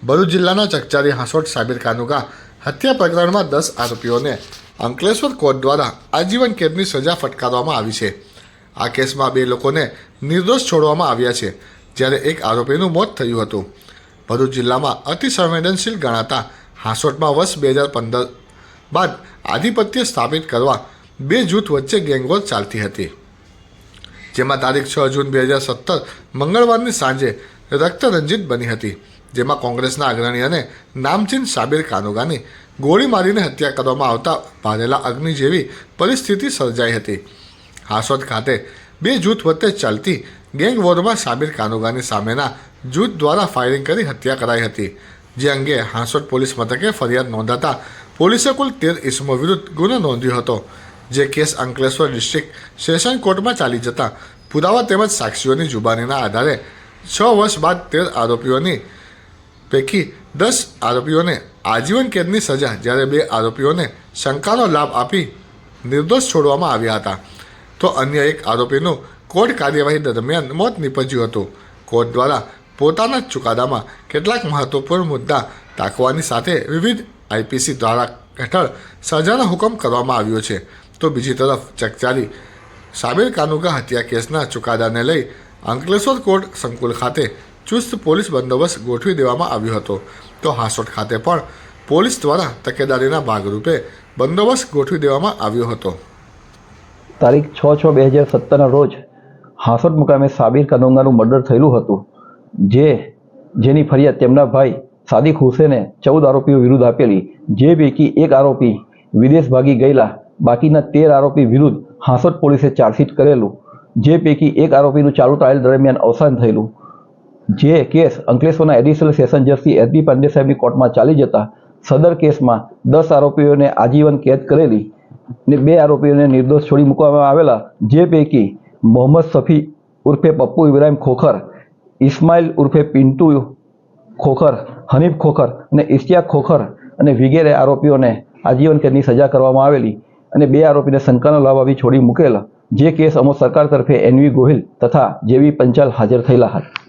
ભરૂચ જિલ્લાના ચકચારી હાંસોટ સાબિર કાનુકા હત્યા પ્રકરણમાં દસ આરોપીઓને અંકલેશ્વર કોર્ટ દ્વારા આજીવન કેદની સજા ફટકારવામાં આવી છે. આ કેસમાં બે લોકોને નિર્દોષ છોડવામાં આવ્યા છે, જ્યારે એક આરોપીનું મોત થયું હતું. ભરૂચ જિલ્લામાં અતિ સંવેદનશીલ ગણાતા હાંસોટમાં વર્ષ બે હજાર પંદર બાદ આધિપત્ય સ્થાપિત કરવા બે જૂથ વચ્ચે ગેંગવોર ચાલતી હતી. જેમાં તારીખ છ જૂન બે હજાર સત્તર મંગળવારની સાંજે રક્તરંજિત બની હતી. જેમાં કોંગ્રેસના અગ્રણી અને નામચીન સાબિર કાનુગાની ગોળી મારીને હત્યા કરવામાં આવતા ભારેલા અગ્નિ જેવી પરિસ્થિતિ સર્જાઈ હતી. હાસોદ ખાતે બે જૂથ વચ્ચે ચાલતી ગેંગ વોરમાં સાબિર કાનુગાની સામેના જૂથ દ્વારા ફાયરિંગ કરી હત્યા કરાઈ હતી. જે અંગે હાંસોદ પોલીસ મથકે ફરિયાદ નોંધાતા પોલીસે કુલ તેર ઇસમો વિરુદ્ધ ગુનો નોંધ્યો હતો. જે કેસ અંકલેશ્વર ડિસ્ટ્રિક્ટ સેશન કોર્ટમાં ચાલી જતા પુરાવા તેમજ સાક્ષીઓની જુબાનીના આધારે છ વર્ષ બાદ તેર આરોપીઓની પૈકી દસ આરોપીઓને આજીવન કેદની સજા જ્યારે બે આરોપીઓને શંકાનો લાભ આપી નિર્દોષ છોડવામાં આવ્યા હતા. તો અન્ય એક આરોપીનું કોર્ટ કાર્યવાહી દરમિયાન મોત નીપજ્યું હતું. કોર્ટ દ્વારા પોતાના ચુકાદામાં કેટલાક મહત્વપૂર્ણ મુદ્દા તાકવાની સાથે વિવિધ આઈપીસી દ્વારા હેઠળ સજાનો હુકમ કરવામાં આવ્યો છે. તો બીજી તરફ ચકચારી સાબિર કાનુગા હત્યા કેસના ચુકાદાને લઈ અંકલેશ્વર કોર્ટ સંકુલ ખાતે ચુસ્ત પોલીસ બંદોબસ્ત ગોઠવી દેવામાં આવ્યો હતો. તો હાસોટ ખાતે પણ પોલીસ દ્વારા તકેદારીના ભાગરૂપે બંદોબસ્ત ગોઠવી દેવામાં આવ્યો હતો. તારીખ છ છ બે હજાર સત્તરના રોજ હાસોટ મુકામે સાબિર કનોંગાનું મર્ડર થયેલું હતું, જે, જેની ફરિયાદ તેમના ભાઈ સાદિક હુસેને ચૌદ આરોપીઓ વિરુદ્ધ આપેલી, જે પૈકી એક આરોપી વિદેશ ભાગી ગયેલા, બાકીના તેર આરોપી વિરુદ્ધ હાંસોટ પોલીસે ચાર્જશીટ કરેલું, જે પૈકી એક આરોપીનું ચાલુ ટ્રાયલ દરમિયાન અવસાન થયેલું. જે કેસ અંકલેશ્વરના એડિશનલ સેશન જજથી એસ બી પાંડે સાહેબની કોર્ટમાં ચાલી જતા સદર કેસમાં દસ આરોપીઓને આજીવન કેદ કરેલી ને બે આરોપીઓને નિર્દોષ છોડી મૂકવામાં આવેલા જે પૈકી મોહમ્મદ સફી ઉર્ફે પપ્પુ ઇબ્રાહિમ ખોખર ઇસ્માઇલ ઉર્ફે પિન્ટુ ખોખર, હનીફ ખોખર અને ઇશ્તિયાક ખોખર અને વિગેરે આરોપીઓને આજીવન કેદની સજા કરવામાં આવેલી અને બે આરોપીને શંકાનો આપી છોડી મૂકેલા જે કેસ અમો સરકાર તરફે એનવી ગોહિલ તથા જેવી પંચાલ હાજર થયેલા હતા.